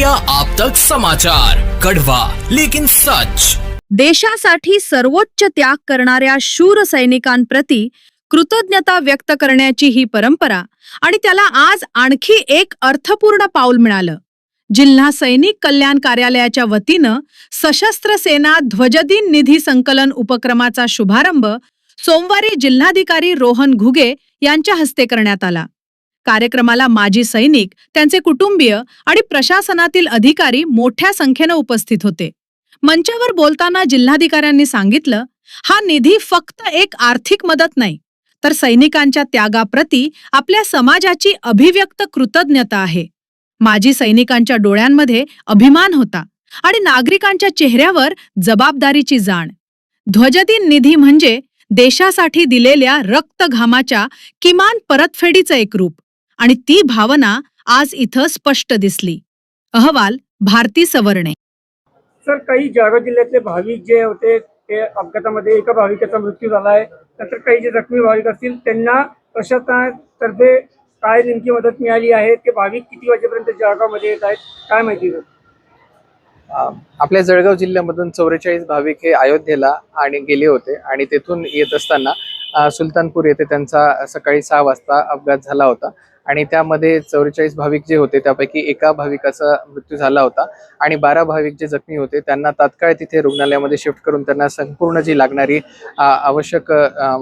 India आप तक समाचार कड़वा लेकिन सच। देशासाठी सर्वोच्च त्याग करणाऱ्या शूर सैनिकांप्रती कृतज्ञता व्यक्त करण्याची ही परंपरा आणि त्याला आज आणखी एक अर्थपूर्ण पाऊल मिळालं. जिल्हा सैनिक कल्याण कार्यालयाच्या वतीनं सशस्त्र सेना ध्वजदिन निधी संकलन उपक्रमाचा शुभारंभ सोमवारी जिल्हाधिकारी रोहन घुगे यांच्या हस्ते करण्यात आला. कार्यक्रमाला माजी सैनिक त्यांचे कुटुंबीय आणि प्रशासनातील अधिकारी मोठ्या संख्येनं उपस्थित होते. मंचावर बोलताना जिल्हाधिकाऱ्यांनी सांगितलं हा निधी फक्त एक आर्थिक मदत नाही तर सैनिकांच्या त्यागाप्रती आपल्या समाजाची अभिव्यक्त कृतज्ञता आहे. माजी सैनिकांच्या डोळ्यांमध्ये अभिमान होता आणि नागरिकांच्या चेहऱ्यावर जबाबदारीची जाण. ध्वजदिन निधी म्हणजे देशासाठी दिलेल्या रक्तघामाच्या किमान परतफेडीचं एक रूप. आणि ती भावना आज इथं स्पष्ट दिसली. अहवाल भारती सवर्णे. सर काही जळगाव जिल्ह्यातले भाविक जे होते ते अपघातामध्ये एका भाविकाचा मृत्यू झाला आहे नंतर काही जे जखमी भाविक असतील त्यांना प्रशासनातर्फे काय नेमकी मदत मिळाली आहे? ते भाविक किती वाजेपर्यंत जळगावमध्ये येत आहेत? काय माहिती आपल्या जळगाव जिल्ह्यामधून चौवेचाळीस भाविक हे अयोध्येला आणि गेले होते आणि तेथून येत असताना सुलतानपूर येथे त्यांचा सकाळी सहा वाजता अपघात झाला होता. आणि त्यामध्ये चौवेचाळीस भाविक जे होते त्यापैकी एका भाविकाचा मृत्यू झाला होता. आणि बारा भाविक जे जखमी होते त्यांना तात्काळ तिथे रुग्णालयामध्ये शिफ्ट करून त्यांना संपूर्ण जी लागणारी आवश्यक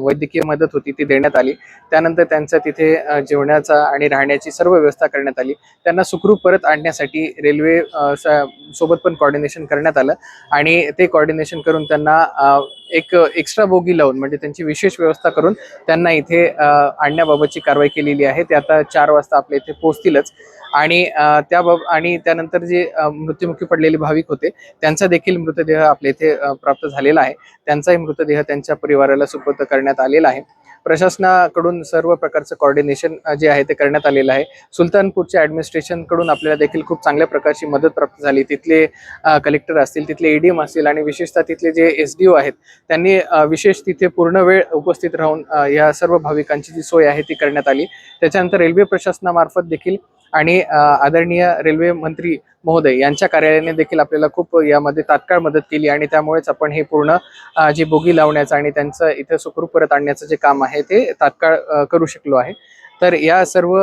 वैद्यकीय मदत होती ती देण्यात आली. त्यानंतर त्यांचा तिथे जेवणाचा आणि राहण्याची सर्व व्यवस्था करण्यात आली. त्यांना सुखरूप परत आणण्यासाठी रेल्वे सोबत पण कॉर्डिनेशन करण्यात आलं. आणि ते कॉर्डिनेशन करून त्यांना एक एक्स्ट्रा बोगी लावून म्हणजे त्यांची विशेष व्यवस्था करून त्यांना इथे आणण्याबाबतची कारवाई केलेली आहे. ते आता चार वाजता आपल्या इथे पोहोचतीलच. आणि त्या बाब आणि त्यानंतर जे मृत्युमुखी पडलेले भाविक होते त्यांचा देखील मृतदेह आपल्या इथे प्राप्त झालेला आहे. त्यांचाही मृतदेह त्यांच्या परिवाराला सुपूर्द करण्यात आलेला आहे. प्रशासनाकडून सर्व प्रकारचं कॉर्डिनेशन जे आहे ते करण्यात आलेलं आहे. सुलतानपूरच्या ॲडमिनिस्ट्रेशनकडून आपल्याला देखील खूप चांगल्या प्रकारची मदत प्राप्त झाली. तिथले कलेक्टर असतील तिथले एडीएम असतील आणि विशेषतः तिथले जे एस डी ओ आहेत त्यांनी विशेष तिथे पूर्ण वेळ उपस्थित राहून या सर्व भाविकांची जी सोय आहे ती करण्यात आली. त्याच्यानंतर रेल्वे प्रशासनामार्फत देखील आणि आदरणीय रेल्वे मंत्री महोदय यांच्या कार्यालयाने देखील आपल्याला खूप यामध्ये तात्काळ मदत केली आणि त्यामुळेच आपण हे पूर्ण जे बोगी लावण्याचं आणि त्यांचं इथे सुखरूप परत आणण्याचं जे काम आहे ते तात्काळ करू शकलो आहे. तर या सर्व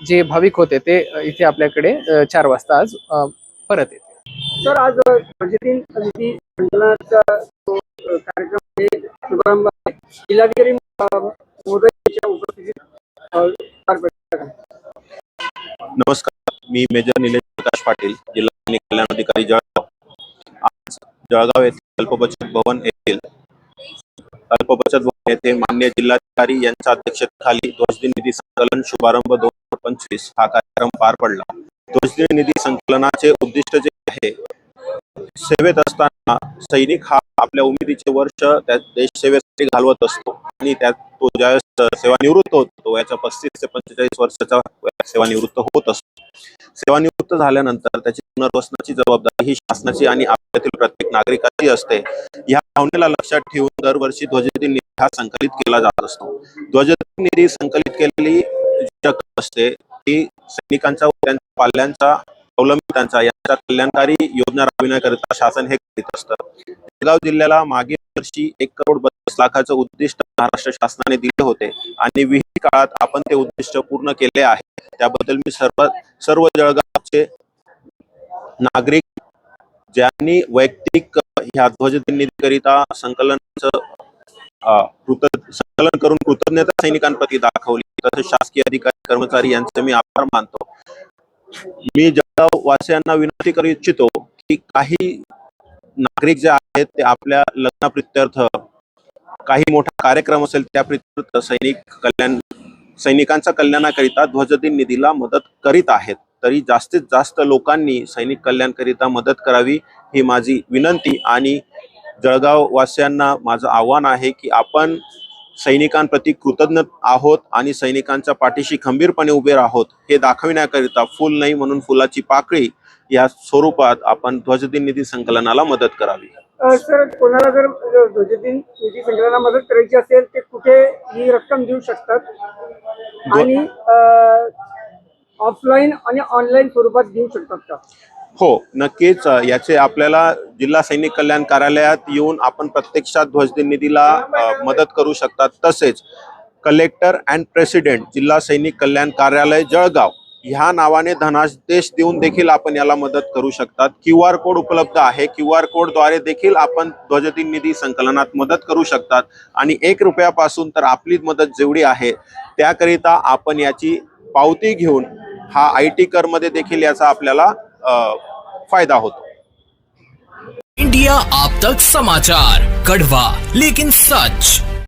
जे भाविक होते ते इथे आपल्याकडे चार वाजता आज परत येते सर आज अ, कार्यक्रम आहे शुभारंभ आहे. जिल्हाधिकारी उपस्थितीत. नमस्कार. मी मेजर निलेश प्रकाश पाटील जिल्हा कल्याण अधिकारी जळगाव. आज जळगाव येथे अल्पबचत भवन येथील अल्पबचत भवन येथे मान्य जिल्हाधिकारी यांच्या अध्यक्षतेखाली ध्वजदिन निधी संकलन शुभारंभ दोन हजार पंचवीस हा कार्यक्रम पार पडला. ध्वजदिन निधी संकलनाचे उद्दिष्ट जे आहे सेवेत असताना सैनिक हा आपल्या उमेदीचे वर्ष त्या देश सेवेसाठी घालवत असतो. आणि त्यात तो ज्यावेळेस सेवानिवृत्त होतो याच्या पस्तीस ते पंचेचाळीस वर्षाचा सेवानिवृत्त होत असतो. सेवानिवृत्त झाल्यानंतर त्याची पुनर्वसनाची जबाबदारी ही शासनाची आणि आपल्यातील प्रत्येक नागरिकाची असते. या भावनेला लक्षात ठेवून दरवर्षी ध्वजदिन निधी हा संकलित केला जात असतो. ध्वजदिन निधी संकलित केलेली जी असते ती सैनिकांचा त्यांच्या पाल्यांचा अवलंबितांचा यांचा कल्याणकारी योजना राबविण्याकरिता शासन हे करीत असतं. जळगाव जिल्ह्याला मागील वर्षी एक करोड बत्तीस लाखाचं उद्दिष्ट महाराष्ट्र शासनाने दिले होते आणि विहित काळात आपण ते उद्दिष्ट पूर्ण केले आहे. त्याबद्दल मी सर्व सर्व जळगावचे नागरिक ज्यांनी वैयक्तिक ह्या ध्वजदिनीकरिता संकलनाचं कृत संकलन करून कृतज्ञता सैनिकांप्रती दाखवली तसेच शासकीय अधिकारी कर्मचारी यांचे मी आभार मानतो. मी जळगाव वासियांना विनंती करू इच्छितो की काही नागरिक जे आहेत ते आपल्या लग्न प्रित्यर्थ काही मोठा कार्यक्रम असेल त्या प्रित्यर्थ सैनिक कल्याण सैनिकांच्या कल्याणाकरिता ध्वजदिन निधीला मदत करीत आहेत. तरी जास्तीत जास्त लोकांनी सैनिक कल्याणकरिता मदत करावी ही माझी विनंती आणि जळगाव वासियांना माझं आव्हान आहे की आपण सैनिकांप्रती कृतज्ञ आहोत आणि सैनिकांच्या पाठीशी खंबीरपणे उभे आहोत हे दाखविण्याकरिता फुल नाही म्हणून फुलाची पाकळी या स्वरूपात आपण ध्वजदिन निधी संकलनाला मदत करावी. सर कोणाला जर अ, ध्वजदिन निधी संकलनाला मदत करायची असेल ते कुठे ही रक्कम देऊ शकतात? आणि ऑफलाईन आणि ऑनलाईन स्वरूपात देऊ शकतात का? हो नक्कीच. याचे आपल्याला जिल्हा सैनिक कल्याण कार्यालयात येऊन आपण प्रत्यक्षात ध्वजदिन निधीला मदत करू शकतात. तसेच कलेक्टर अँड प्रेसिडेंट जिल्हा सैनिक कल्याण कार्यालय जळगाव ह्या नावाने धनादेश देऊन देखील आपण याला मदत करू शकतात. क्यू आर कोड उपलब्ध आहे. क्यू आर कोडद्वारे देखील आपण ध्वजदिन निधी संकलनात मदत करू शकतात. आणि एक रुपयापासून तर आपली मदत जेवढी आहे त्याकरिता आपण याची पावती घेऊन हा आय टी करमध्ये देखील याचा आपल्याला फायदा होतो. इंडिया आप तक समाचार कड़वा लेकिन सच।